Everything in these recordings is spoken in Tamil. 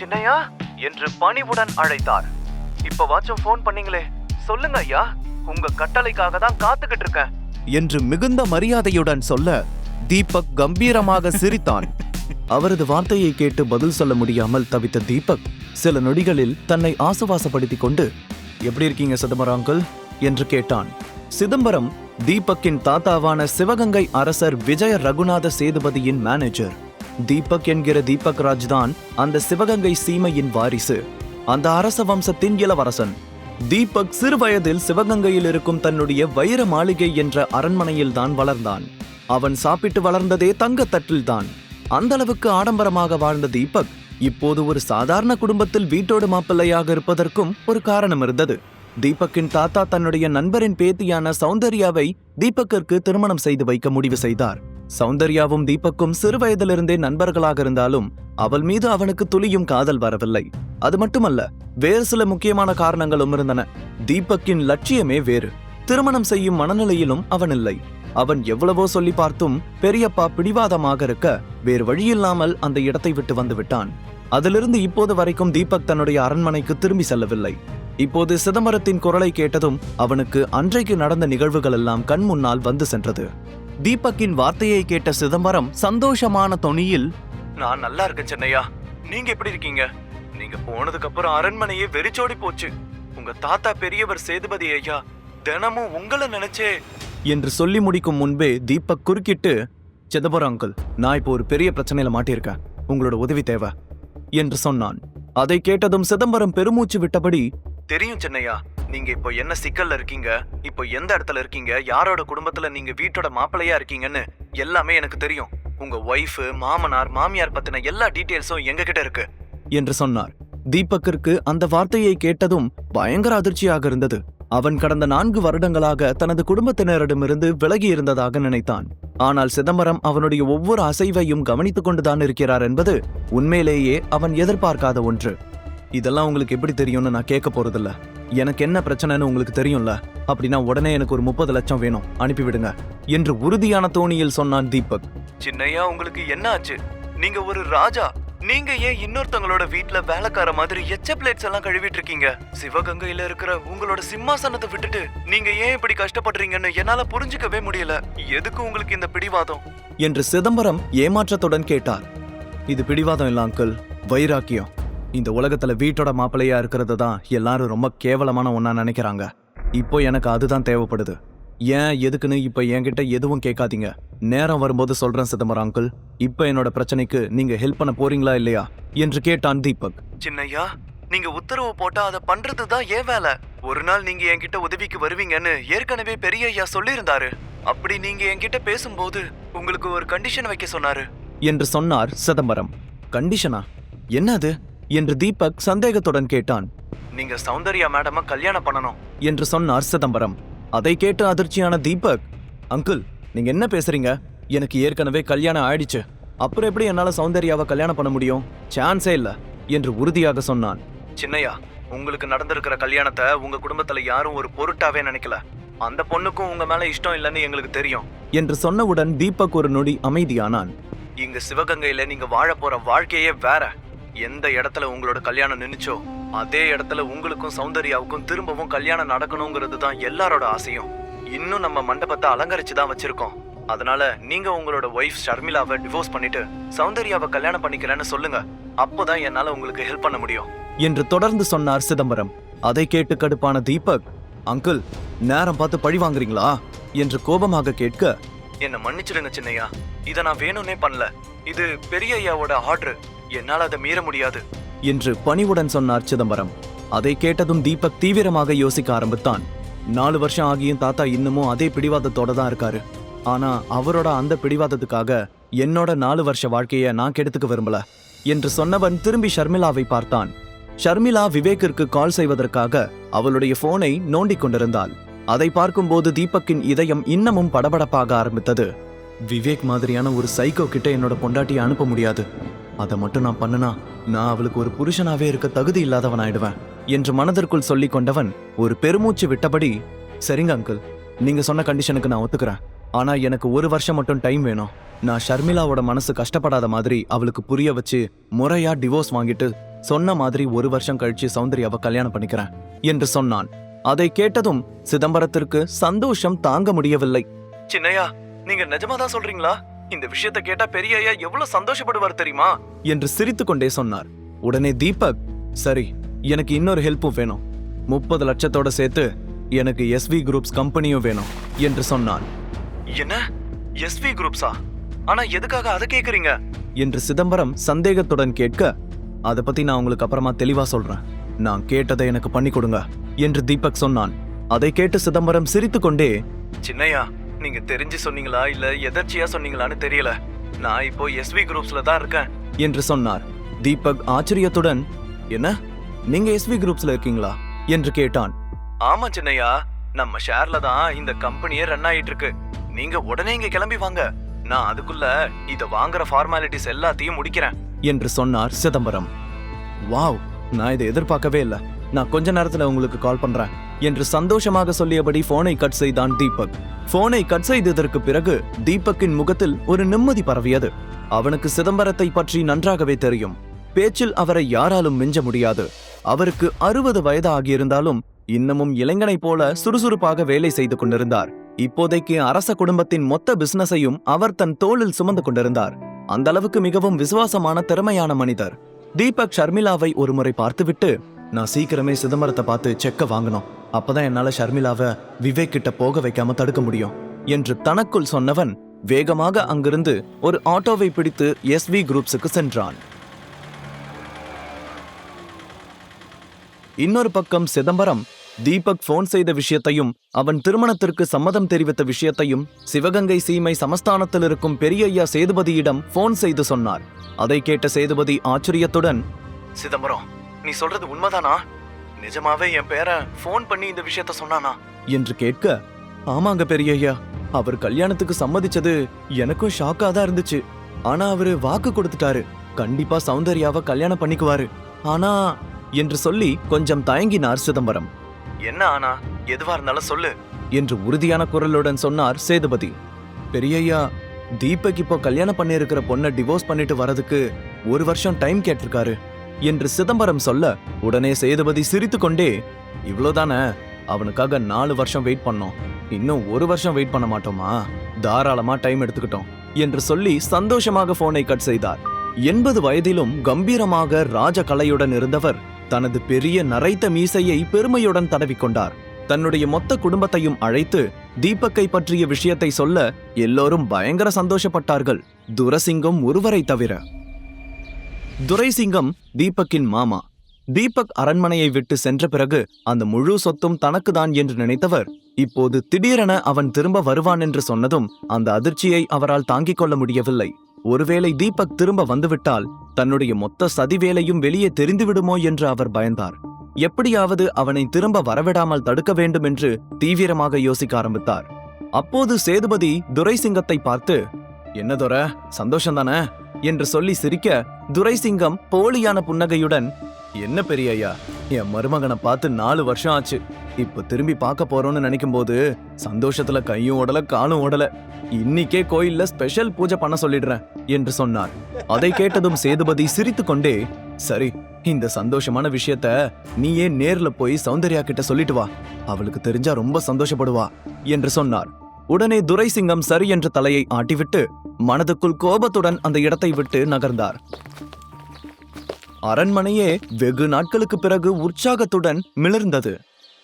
சின்னையா என்று பணிவுடன் அழைத்தார். இப்ப வாச்சும் ஃபோன் பண்ணீங்களே சொல்லுங்க ஐயா உங்க கட்டளைக்காக தான் காத்துக்கிட்டு இருக்கேன். என்று மிகுந்த மரியாதையுடன் சொல்ல தீபக் கம்பீரமாக சிரித்தான். அவரது வார்த்தையை கேட்டு பதில் சொல்ல முடியாமல் தவித்த தீபக் சில நொடிகளில் தன்னை ஆசுவாசப்படுத்திக் கொண்டு எப்படி இருக்கீங்க சிதம்பரம் அங்கிள்? என்று கேட்டான். சிதம்பரம் தீபக்கின் தாத்தாவான சிவகங்கை அரசர் விஜய ரகுநாத சேதுபதியின் மேனேஜர் தீபக் என்கிற தீபக் ராஜ் தான் அந்த சிவகங்கை சீமையின் வாரிசு. அந்த அரச வம்சத்தின் இளவரசன். தீபக் சிறுவயதில் சிவகங்கையில் இருக்கும் தன்னுடைய வைர மாளிகை என்ற அரண்மனையில் தான் வளர்ந்தான். அவன் சாப்பிட்டு வளர்ந்ததே தங்கத்தட்டில் தான் அந்த அளவுக்கு ஆடம்பரமாக வாழ்ந்த தீபக் இப்போது ஒரு சாதாரண குடும்பத்தில் வீட்டோடு மாப்பிள்ளையாக இருப்பதற்கும் ஒரு காரணம் இருந்தது. தீபக்கின் தாத்தா தன்னுடைய நண்பரின் பேத்தியான சௌந்தர்யாவை தீபக்கிற்கு திருமணம் செய்து வைக்க முடிவு செய்தார். சௌந்தர்யாவும் தீபக்கும் சிறு வயதிலிருந்தே நண்பர்களாக இருந்தாலும் அவள் மீது அவனுக்கு துளியும் காதல் வரவில்லை. அது மட்டுமல்ல வேறு சில முக்கியமான காரணங்களும் இருந்தன. தீபக்கின் லட்சியமே வேறு. திருமணம் செய்யும் மனநிலையிலும் அவன் இல்லை. அவன் எவ்வளவோ சொல்லி பார்த்தும் பெரியப்பா பிடிவாதமாக இருக்க வேறு வழியில்லாமல் அந்த இடத்தை விட்டு வந்து விட்டான் அதிலிருந்து இப்போது வரைக்கும் தீபக் தன்னுடைய அரண்மனைக்கு திரும்பி செல்லவில்லை. இப்போது சிதம்பரத்தின் குரலை கேட்டதும் அவனுக்கு அன்றைக்கு நடந்த நிகழ்வுகள் எல்லாம் கண் முன்னால் வந்து சென்றது. தீபக்கின் வார்த்தையை கேட்ட சிதம்பரம் சந்தோஷமான தொனியில் நான் நல்லா இருக்கேன் சென்னையா நீங்க எப்படி இருக்கீங்க? நீங்க போனதுக்கு அப்புறம் அரண்மனையே வெறிச்சோடி போச்சு. உங்க தாத்தா பெரியவர் சேதுபதி ஐயா தினமும் உங்களை நினைச்சே. என்று சொல்லி முடிக்கும் முன்பே தீபக் குறுக்கிட்டு சிதம்பரம் அங்கிள் நான் இப்போ ஒரு பெரிய பிரச்சனையில மாட்டியிருக்கேன். உங்களோட உதவி தேவை. என்று சொன்னான். அதை கேட்டதும் சிதம்பரம் பெருமூச்சு விட்டபடி தெரியும் சென்னையா? நீங்க இப்போ என்ன சிக்கல்ல இருக்கீங்க? இப்போ எந்த இடத்துல இருக்கீங்க? யாரோட குடும்பத்துல நீங்க வீட்டோட மாப்பிள்ளையா இருக்கீங்கன்னு எல்லாமே எனக்கு தெரியும். உங்க ஒய்ஃப் மாமனார் மாமியார் பத்தின எல்லா டீட்டெயில்ஸும் எங்ககிட்ட இருக்கு. என்று சொன்னார். தீபக்கிற்கு அந்த வார்த்தையை கேட்டதும் பயங்கர அதிர்ச்சியாக இருந்தது. அவன் கடந்த நான்கு வருடங்களாக தனது குடும்பத்தினரிடமிருந்து விலகி இருந்ததாக நினைத்தான். ஆனால் சிதம்பரம் அவனுடைய ஒவ்வொரு அசைவையும் கவனித்துக் கொண்டுதான் இருக்கிறார் என்பது உண்மையிலேயே அவன் எதிர்பார்க்காத ஒன்று. இதெல்லாம் உங்களுக்கு எப்படி தெரியும்னு நான் கேட்க போறதில்ல. எனக்கு என்ன பிரச்சனைன்னு உங்களுக்கு தெரியும்ல? அப்படின்னா உடனே எனக்கு ஒரு முப்பது லட்சம் வேணும். அனுப்பிவிடுங்க. என்று உறுதியான தோணியில் சொன்னான் தீபக். சின்னையா உங்களுக்கு என்ன ஆச்சு? நீங்க ஒரு ராஜா. நீங்க ஏன் இன்னொருத்தவங்களோட வீட்ல வேலைக்கார மாதிரி எச்ச பிளேட்ஸ் எல்லாம் கழுவிட்டு இருக்கீங்க? சிவகங்கையில இருக்கிற உங்களோட சிம்மாசனத்தை விட்டுட்டு நீங்க ஏன் இப்படி கஷ்டப்படுறீங்கன்னு என்னால புரிஞ்சுக்கவே முடியல. எதுக்கு உங்களுக்கு இந்த பிடிவாதம்? என்று சிதம்பரம் ஏமாற்றத்துடன் கேட்டார். இது பிடிவாதம் இல்ல அங்கிள். வைராக்கியம். இந்த உலகத்துல வீட்டோட மாப்பிள்ளையா இருக்கிறது தான் எல்லாரும் ரொம்ப கேவலமான ஒண்ணா நினைக்கிறாங்க. இப்போ எனக்கு அதுதான் தேவைப்படுது. ஏன் எதுக்குன்னு இப்ப என்கிட்ட எதுவும் கேட்காதீங்க. நேரம் வரும்போது சொல்றேன் சிதம்பரம் அங்கிள் இப்ப என்னோட பிரச்சனைக்கு நீங்க ஹெல்ப் பண்ண போறீங்களா இல்லையா? என்று கேட்டான் தீபக். சின்னையா நீங்க உத்தரவு போட்டா அதை பண்றது தான் ஏன் வேலை. ஒரு நாள் நீங்க என்கிட்ட உதவிக்கு வருவீங்கன்னு ஏற்கனவே பெரிய ஐயா சொல்லியிருந்தாரு. அப்படி நீங்க என்கிட்ட பேசும்போது உங்களுக்கு ஒரு கண்டிஷன் வைக்க சொன்னாரு. என்று சொன்னார் சிதம்பரம். கண்டிஷனா என்னது? என்று தீபக் சந்தேகத்துடன் கேட்டான். நீங்க சௌந்தர்யா மேடம கல்யாணம் பண்ணணும் என்று சொன்னார் சிதம்பரம். அதை கேட்டு அதிர்ச்சியான தீபக் அங்கிள் நீங்க என்ன பேசுறீங்க? எனக்கு ஏற்கனவே கல்யாணம் ஆயிடுச்சு. அப்புறம் எப்படி என்னால சௌந்தர்யாவை கல்யாணம் பண்ண முடியும்? சான்ஸே இல்ல என்று உறுதியாக சொன்னான். சின்னையா உங்களுக்கு நடந்திருக்கிற கல்யாணத்தை உங்க குடும்பத்துல யாரும் ஒரு பொருட்டாவே நினைக்கல. அந்த பொண்ணுக்கும் உங்க மேல இஷ்டம் இல்லைன்னு எங்களுக்கு தெரியும். என்று சொன்னவுடன் தீபக் ஒரு நொடி அமைதியானான். இங்க சிவகங்கையில நீங்க வாழ போற வாழ்க்கையே வேற. எந்த இடத்துல உங்களோட கல்யாணம் நின்னுச்சோ அதே இடத்துல உங்களுக்கும் சௌந்தர்யாவுக்கும் திரும்பவும் கல்யாணம் நடக்கணுங்கிறது தான் எல்லாரோட ஆசையும். இன்னும் நம்ம மண்டபத்தை அலங்கரிச்சு தான் வச்சிருக்கோம். அதனால நீங்க உங்களோட ஒய்ஃப் ஷர்மிளாவை டிவோர்ஸ் பண்ணிட்டு சௌந்தர்யாவை கல்யாணம் பண்ணிக்கிறேன்னு சொல்லுங்க. அப்போதான் என்னால உங்களுக்கு ஹெல்ப் பண்ண முடியும். என்று தொடர்ந்து சொன்னார் சிதம்பரம். அதை கேட்டு கடுப்பான தீபக் அங்கிள் நேரம் பார்த்து பழி வாங்குறீங்களா? என்று கோபமாக கேட்க என்ன மன்னிச்சிடுங்க சின்னையா. இத நான் வேணும்னே பண்ணல. இது பெரிய ஐயாவோட ஆர்டர் என்னால அதை மீற முடியாது. என்று பணிவுடன் சொன்னார் சிதம்பரம். அதை கேட்டதும் தீபக் தீவிரமாக யோசிக்க ஆரம்பித்தான். நாலு வருஷம் ஆகியும் தாத்தா இன்னமும் அதே பிடிவாதத்தோட தான் இருக்காரு. ஆனா அவரோட அந்த பிடிவாதத்துக்காக என்னோட நாலு வருஷ வாழ்க்கைய நான் கெடுத்துக்க விரும்பல என்று சொன்னவன் திரும்பி ஷர்மிளாவை பார்த்தான். ஷர்மிளா விவேக்கிற்கு கால் செய்வதற்காக அவளுடைய போனை நோண்டிக் கொண்டிருந்தாள். அதை பார்க்கும்போது தீபக்கின் இதயம் இன்னமும் படபடப்பாக ஆரம்பித்தது. விவேக் மாதிரியான ஒரு சைக்கோ கிட்ட என்னோட பொண்டாட்டியை அனுப்ப முடியாது. அதை மட்டும் நான் பண்ணுனா நான் அவளுக்கு ஒரு புருஷனாவே இருக்க தகுதி இல்லாதவன் ஆயிடுவேன் என்று மனதிற்குள் சொல்லிக் கொண்டவன் ஒரு பெருமூச்சு விட்டபடி சரிங்க அங்கிள் நீங்க சொன்ன கண்டிஷனுக்கு நான் ஒத்துக்கிறேன். ஆனா எனக்கு ஒரு வருஷம் மட்டும் டைம் வேணும். நான் ஷர்மிளாவோட மனசு கஷ்டப்படாத மாதிரி அவளுக்கு புரிய வச்சு முறையா டிவோர்ஸ் வாங்கிட்டு சொன்ன மாதிரி ஒரு வருஷம் கழிச்சு சௌந்தர்யாவை கல்யாணம் பண்ணிக்கிறேன் என்று சொன்னான். அதை கேட்டதும் சிதம்பரத்திற்கு சந்தோஷம் தாங்க முடியவில்லை. சின்னையா நீங்க நிஜமா தான் சொல்றீங்களா? இந்த விஷயத்தை கேட்டா பெரிய ஐயா எவ்வளவு சந்தோஷப்படுவார் தெரியுமா? என்று சிரித்துக் கொண்டே சொன்னார். உடனே தீபக் சரி எனக்கு இன்னொரு ஹெல்ப்பும் வேணும். முப்பது லட்சத்தோட சேர்த்து எனக்கு எஸ்வி குரூப்ஸ் கம்பெனியும் வேணும் என்று சொன்னான் என்ன? எஸ்வி குரூப்ஸா ஆனா எதுக்காக அதை கேக்குறீங்க? என்று சிதம்பரம் சந்தேகத்துடன் கேட்க அதை பத்தி நான் உங்களுக்கு அப்புறமா தெளிவா சொல்றேன். நான் கேட்டதை எனக்கு பண்ணி கொடுங்க என்று தீபக் சொன்னான். அதை கேட்டு சிதம்பரம் சிரித்துக்கொண்டே சின்னையா நீங்க தெரிஞ்சு சொன்னீங்களா இல்ல எதர்ச்சியா சொன்னீங்களான்னு தெரியல. நான் இப்போ எஸ்வி குரூப்ஸ்ல தான் இருக்கேன். என்று சொன்னார். தீபக் ஆச்சரியத்துடன் என்ன? நீங்க எஸ்வி குரூப்ஸ்ல இருக்கீங்களா? என்று கேட்டான். ஆமா சின்னையா நம்ம ஷேர்ல தான் இந்த கம்பெனியே ரன் ஆயிட்டு இருக்கு நீங்க உடனே இங்க கிளம்பி வாங்க. நான் அதுக்குள்ள இத வாங்குற ஃபார்மாலிட்டிஸ் எல்லாத்தையும் முடிக்கிறேன். என்று சொன்னார் சிதம்பரம். வாவ் நான் இதை எதிர்பார்க்கவே இல்ல. நான் கொஞ்ச நேரத்துல உங்களுக்கு கால் பண்றேன். என்று சந்தோஷமாக சொல்லியபடி போனை கட் செய்தான் தீபக். போனை கட் செய்ததற்கு பிறகு தீபக்கின் முகத்தில் ஒரு நிம்மதி பரவியது. அவனுக்கு சிதம்பரத்தை பற்றி நன்றாகவே தெரியும். பேச்சில் அவரை யாராலும் மிஞ்ச முடியாது. அவருக்கு அறுபது வயது ஆகியிருந்தாலும் இன்னமும் இளைஞனைப் போல சுறுசுறுப்பாக வேலை செய்து கொண்டிருந்தார். இப்போதைக்கு அரச குடும்பத்தின் மொத்த பிசினஸையும் அவர் தன் தோளில் சுமந்து கொண்டிருந்தார். அந்த அளவுக்கு மிகவும் விசுவாசமான திறமையான மனிதர். தீபக் ஷர்மிளாவை ஒருமுறை பார்த்துவிட்டு நான் சீக்கிரமே சிதம்பரத்தை பார்த்து செக்க வாங்கணும். அப்பதான் என்னால ஷர்மிளாவை விவேக் கிட்ட போக வைக்காம தடுக்க முடியும். என்று தனக்குள் சொன்னவன் வேகமாக அங்கிருந்து ஒரு ஆட்டோவை பிடித்து எஸ்வி குரூப்ஸுக்கு சென்றான். இன்னொரு பக்கம் சிதம்பரம் தீபக் போன் செய்த விஷயத்தையும் அவன் திருமணத்திற்கு சம்மதம் தெரிவித்த விஷயத்தையும் சிவகங்கை சீமை சமஸ்தானத்தில் இருக்கும் பெரியய்யா சேதுபதியிடம் போன் செய்து சொன்னார். அதை கேட்ட சேதுபதி ஆச்சரியத்துடன் சிதம்பரம் நீ சொல்றது உண்மைதானா? நிஜமாவே என் பேரன் போன் பண்ணி இந்த விஷயத்த சொன்னானா? என்று கேட்க ஆமாங்க பெரியய்யா அவர் கல்யாணத்துக்கு சம்மதிச்சது எனக்கும் ஷாக்கா தான் இருந்துச்சு. ஆனா அவரு வாக்கு கொடுத்துட்டாரு. கண்டிப்பா சௌந்தர்யாவை கல்யாணம் பண்ணிக்குவாரு. ஆனா என்று சொல்லி கொஞ்சம் தயங்கினார் சிதம்பரம். என்ன ஆனா? எதுவா இருந்தாலும் சொல்லு. என்று உறுதியான குரலுடன் சொன்னார் சேதுபதி. பெரியய்யா தீபக் இப்போ கல்யாணம் பண்ணியிருக்கிற பொண்ணை டிவோர்ஸ் பண்ணிட்டு வரதுக்கு ஒரு வருஷம் டைம் கேட்டிருக்காரு. என்று சிதம்பரம் சொல்ல உடனே சேதுபதி சிரித்துக்கொண்டே இவ்வளோதானே அவனுக்காக நாலு வருஷம் வெயிட் பண்ணோம். இன்னும் ஒரு வருஷம் வெயிட் பண்ண மாட்டோமா? தாராளமா டைம் எடுத்துக்கிட்டோம் என்று சொல்லி சந்தோஷமாக போனை கட் செய்தார். எண்பது வயதிலும் கம்பீரமாக ராஜ கலையுடன் இருந்தவர் தனது பெரிய நரைத்த மீசையை பெருமையுடன் தடவிக்கொண்டார் தன்னுடைய மொத்த குடும்பத்தையும் அழைத்து தீபக்கை பற்றிய விஷயத்தை சொல்ல எல்லோரும் பயங்கர சந்தோஷப்பட்டார்கள். துரசிங்கம் ஒருவரை தவிர. துரைசிங்கம் தீபக்கின் மாமா. தீபக் அரண்மனையை விட்டு சென்ற பிறகு அந்த முழு சொத்தும் தனக்குதான் என்று நினைத்தவர். இப்போது திடீரென அவன் திரும்ப வருவான் என்று சொன்னதும் அந்த அதிர்ச்சியை அவரால் தாங்கிக் கொள்ள முடியவில்லை. ஒருவேளை தீபக் திரும்ப வந்துவிட்டால் தன்னுடைய மொத்த சதி வேலையும் வெளியே தெரிந்துவிடுமோ என்று அவர் பயந்தார். எப்படியாவது அவனை திரும்ப வரவிடாமல் தடுக்க வேண்டும் என்று தீவிரமாக யோசிக்க ஆரம்பித்தார். அப்போது சேதுபதி துரைசிங்கத்தை பார்த்து என்ன துர சந்தோஷம்தானே? என்று சொல்லி சிரிக்க துரைசிங்கம் போலியான புன்னகையுடன் என்ன பெரிய ஐயா என் மருமகனை பார்த்து நாலு வருஷம் ஆச்சு. இப்ப திரும்பி பார்க்க போறோம்னு நினைக்கும் போது சந்தோஷத்துல கையும் ஓடல காலும் ஓடல. இன்னைக்கே கோயில்ல ஸ்பெஷல் பூஜை பண்ண சொல்லிடுறேன் என்று சொன்னார். அதை கேட்டதும் சேதுபதி சிரித்துக்கொண்டே சரி இந்த சந்தோஷமான விஷயத்த நீயே நேர்ல போய் சௌந்தர்யா கிட்ட சொல்லிட்டு வா. அவளுக்கு தெரிஞ்சா ரொம்ப சந்தோஷப்படுவா என்று சொன்னார். உடனே துரைசிங்கம் சரி என்ற தலையை ஆட்டிவிட்டு மனதுக்குள் கோபத்துடன் அந்த இடத்தை விட்டு நகர்ந்தார். அரண்மனையே வெகு நாட்களுக்கு பிறகு உற்சாகத்துடன் மிளர்ந்தது.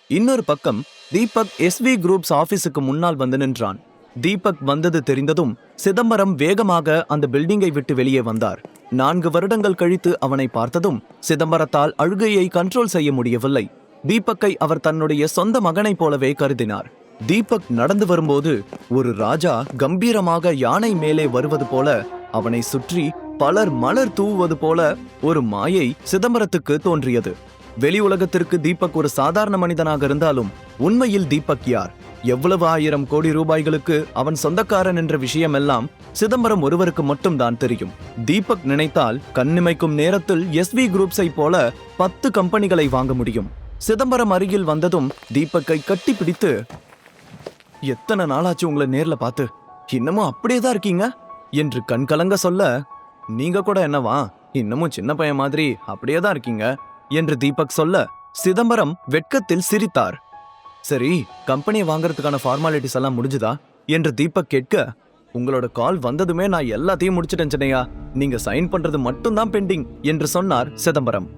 இன்னொரு பக்கம் தீபக் எஸ்வி குரூப்ஸ் ஆபீஸுக்கு முன்னால் வந்து நின்றான். தீபக் வந்தது தெரிந்ததும் சிதம்பரம் வேகமாக அந்த பில்டிங்கை விட்டு வெளியே வந்தார். நான்கு வருடங்கள் கழித்து அவனை பார்த்ததும் சிதம்பரத்தால் அழுகையை கண்ட்ரோல் செய்ய முடியவில்லை. தீபக்கை அவர் தன்னுடைய சொந்த மகனைப் போலவே கருதினார். தீபக் நடந்து வரும்போது ஒரு ராஜா கம்பீரமாக யானை மேலே வருவது போல அவனை சுற்றி பலர் மலர் தூவுவது போல ஒரு மாயை சிதம்பரத்துக்கு தோன்றியது. வெளி உலகத்திற்கு தீபக் ஒரு சாதாரண மனிதனாக இருந்தாலும் உண்மையில் தீபக் யார்? எவ்வளவு ஆயிரம் கோடி ரூபாய்களுக்கு அவன் சொந்தக்காரன் என்ற விஷயமெல்லாம் சிதம்பரம் ஒருவருக்கு மட்டும்தான் தெரியும். தீபக் நினைத்தால் கண்ணிமைக்கும் நேரத்தில் எஸ்வி குரூப்ஸை போல பத்து கம்பெனிகளை வாங்க முடியும். சிதம்பரம் அருகில் வந்ததும் தீபக்கை கட்டிப்பிடித்து எத்தனை நாளாச்சு உங்களை நேர்ல பார்த்து? இன்னமும் அப்படியே தான் இருக்கீங்க? என்று கண்கலங்க சொல்ல நீங்க கூட என்னவா? இன்னமும் சின்ன பையன் மாதிரி அப்படியே தான் இருக்கீங்க? என்று தீபக் சொல்ல சிதம்பரம் வெட்கத்தில் சிரித்தார். சரி கம்பெனியை வாங்குறதுக்கான ஃபார்மாலிட்டிஸ் எல்லாம் முடிஞ்சுதா? என்று தீபக் கேட்க உங்களோட கால் வந்ததுமே நான் எல்லாத்தையும் முடிச்சிட்டேன் சென்னையா. நீங்க சைன் பண்றது மட்டும்தான் பெண்டிங் என்று சொன்னார் சிதம்பரம்.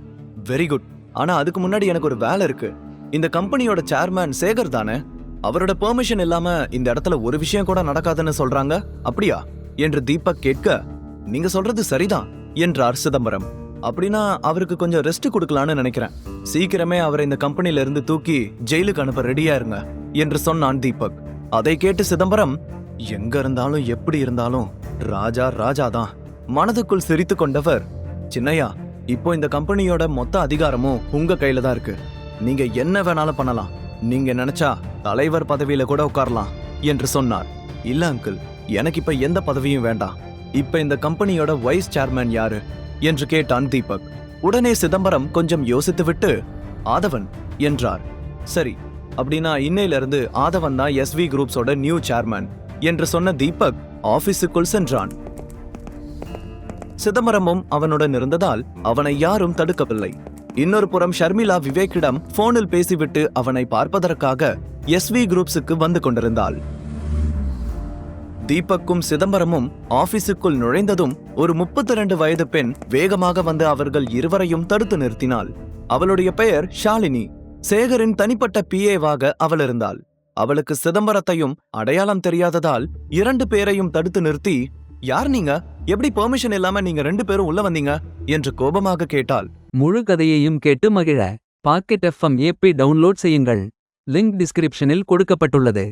வெரி குட் ஆனா அதுக்கு முன்னாடி எனக்கு ஒரு வேலை இருக்கு. இந்த கம்பெனியோட சேர்மேன் சேகர் தானே? அவரோட பெர்மிஷன் இல்லாம இந்த இடத்துல ஒரு விஷயம் கூட நடக்காதுன்னு சொல்றாங்க? அப்படியா? என்று தீபக் கேட்க நீங்க சொல்றது சரிதான் என்றார் சிதம்பரம். அப்படின்னா அவருக்கு கொஞ்சம் ரெஸ்ட் கொடுக்கலான்னு நினைக்கிறேன். சீக்கிரமே அவரை இந்த கம்பெனில இருந்து தூக்கி ஜெயிலுக்கு அனுப்ப ரெடியா இருங்க என்று சொன்னான் தீபக். அதை கேட்டு சிதம்பரம் எங்க இருந்தாலும் எப்படி இருந்தாலும் ராஜா ராஜா தான் மனதுக்குள் சிரித்து கொண்டவர் சின்னையா இப்போ இந்த கம்பெனியோட மொத்த அதிகாரமும் உங்க கையில தான் இருக்கு. நீங்க என்ன வேணாலும் பண்ணலாம். நீங்க நினைச்சா தலைவர் பதவியில கூட உட்காரலாம் என்று சொன்னார். இல்ல அங்கிள் எனக்கு இப்ப எந்த பதவியும் வேண்டாம். இப்ப இந்த கம்பெனியோட வைஸ் சேர்மேன் யாரு? என்று கேட்டான் தீபக். உடனே சிதம்பரம் கொஞ்சம் யோசித்துவிட்டு ஆதவன் என்றார். சரி அப்படின்னா இன்னையில இருந்து ஆதவன் தான் எஸ்வி குரூப்ஸோட நியூ சேர்மேன் என்று சொன்ன தீபக் ஆபீஸுக்குள் சென்றான். சிதம்பரமும் அவனுடன் இருந்ததால் அவனை யாரும் தடுக்கவில்லை. இன்னொரு புறம் ஷர்மிளா விவேக்கிடம் போனில் பேசிவிட்டு அவனை பார்ப்பதற்காக எஸ்வி குரூப்ஸுக்கு வந்து கொண்டிருந்தாள். தீபக்கும் சிதம்பரமும் ஆபீஸுக்குள் நுழைந்ததும் ஒரு முப்பத்தி ரெண்டு வயது பெண் வேகமாக வந்து அவர்கள் இருவரையும் தடுத்து நிறுத்தினாள். அவளுடைய பெயர் ஷாலினி. சேகரின் தனிப்பட்ட பிஏவாக அவள் இருந்தாள். அவளுக்கு சிதம்பரத்தையும் அடையாளம் தெரியாததால் இரண்டு பேரையும் தடுத்து நிறுத்தி யார் நீங்க? எப்படி பெர்மிஷன் இல்லாம நீங்க ரெண்டு பேரும் உள்ள வந்தீங்க? என்று கோபமாக கேட்டாள். முழு கதையையும் கேட்டு மகிழ. பாக்கெட் எஃப்எம் ஏபி டவுன்லோட் செய்யுங்கள். லிங்க் டிஸ்கிரிப்ஷனில் கொடுக்கப்பட்டுள்ளது.